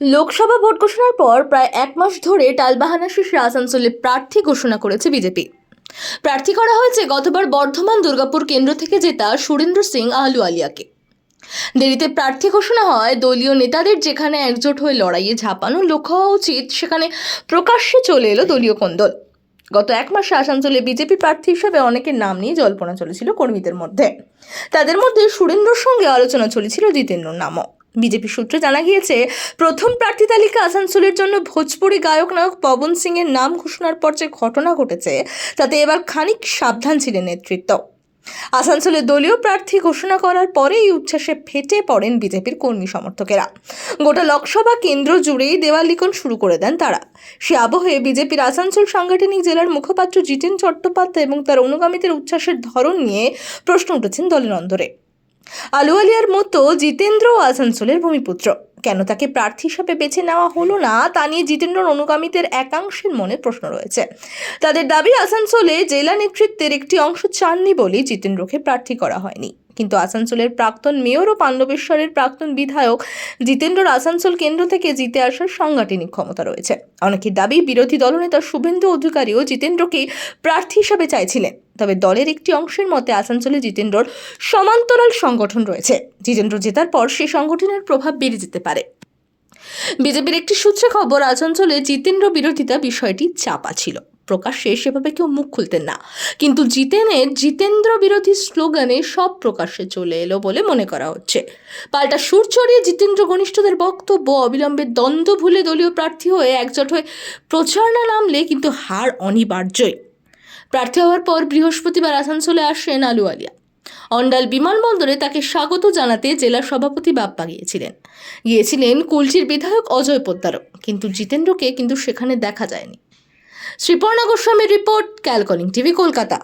Lok Sabha vote ঘোষণার পর প্রায় এক মাস ধরে টালবাহানা শেষে আসানসোলে প্রার্থী ঘোষণা করেছে বিজেপি। প্রার্থী করা হয়েছে গতবার বর্ধমান দুর্গাপুর কেন্দ্র থেকে জেতা সুরেন্দ্র সিং আহলুয়ালিয়াকে দেরিতে প্রার্থী ঘোষণা হয়, দলীয় নেতাদের যেখানে একজোট হয়ে লড়াইয়ে ঝাঁপানো লক্ষ্য হওয়া উচিত, সেখানে প্রকাশ্যে চলে এলো দলীয় কোন্দল। গত এক মাসে আসানসোলে বিজেপি প্রার্থী হিসেবে অনেকের নাম নিয়ে জল্পনা চলেছিল কর্মীদের মধ্যে। তাদের মধ্যে সুরেন্দ্রর সঙ্গে আলোচনা চলেছিল জিতেন্দ্রর নামও। বিজেপি সূত্রে জানা গিয়েছে, প্রথম প্রার্থী তালিকা আসানসোলের জন্য ভোজপুরি গায়ক নায়ক পবন সিং এর নাম ঘোষণার পর যে ঘটনা ঘটেছে, তাতে এবার খানিক সাবধান ছিলেন নেতৃত্ব। আসানসোলে দলীয় প্রার্থী ঘোষণা করার পরেই উচ্ছ্বাসে ফেটে পড়েন বিজেপির কর্মী সমর্থকেরা। গোটা লোকসভা কেন্দ্র জুড়েই দেওয়ালিখন শুরু করে দেন তারা। সে আবহে বিজেপির আসানসোল সাংগঠনিক জেলার মুখপাত্র জিতেন চট্টোপাধ্যায় এবং তার অনুগামীদের উচ্ছ্বাসের ধরন নিয়ে প্রশ্ন উঠেছেন দলের অন্দরে। আলুয়ালিয়ার মতো জিতেন্দ্র আসানসোলের ভূমিপুত্র। কেন তাকে প্রার্থী হিসাবে বেছে নেওয়া হলো না, তা নিয়ে জিতেন্দ্রর অনুগামীদের একাংশের মনে প্রশ্ন রয়েছে। তাদের দাবি, আসানসোলে জেলা নেতৃত্বের একটি অংশ চাননি বলেই জিতেন্দ্রকে প্রার্থী করা হয়নি। কিন্তু আসানসোলের প্রাক্তন মেয়র ও পাণ্ডবেশ্বরের প্রাক্তন বিধায়ক জিতেন্দ্রর আসানসোল কেন্দ্র থেকে জিতে আসার সাংগঠনিক ক্ষমতা রয়েছে। অনেকের দাবি, বিরোধী দলনেতা শুভেন্দু অধিকারীও জিতেন্দ্রকে প্রার্থী হিসাবে চাইছিলেন। তবে দলের একটি অংশের মতে আসানসোলে জিতেন্দ্রর সমান্তরাল সংগঠন রয়েছে। জিতেন্দ্র জেতার পর সেই সংগঠনের প্রভাব বেড়ে যেতে পারে। বিজেপির একটি সূত্রে খবর, আসানসোলে জিতেন্দ্র বিরোধিতা বিষয়টি চাপা ছিল। প্রকাশ্যে সেভাবে কেউ মুখ খুলতেন না। কিন্তু জিতেনের, জিতেন্দ্র বিরোধী স্লোগানে সব প্রকাশ্যে চলে এলো বলে মনে করা হচ্ছে। পাল্টা সুর চড়িয়ে জিতেন্দ্র ঘনিষ্ঠদের বক্তব্য, অবিলম্বে দ্বন্দ্ব ভুলে দলীয় প্রার্থী হয়ে একজোট হয়ে প্রচারণা নামলে কিন্তু হার অনিবার্যই। প্রার্থী হওয়ার পর বৃহস্পতিবার আসানসোলে আসেন আলুয়ালিয়া অন্ডাল বিমানবন্দরে তাকে স্বাগত জানাতে জেলা সভাপতি বাপ্পা গিয়েছিলেন গিয়েছিলেন কুলচির বিধায়ক অজয় পোদ্দারও। কিন্তু জিতেন্দ্রকে কিন্তু সেখানে দেখা যায়নি। শ্রীপর্ণা গোস্বামীর রিপোর্ট ক্যালকলিং টিভি কলকাতা।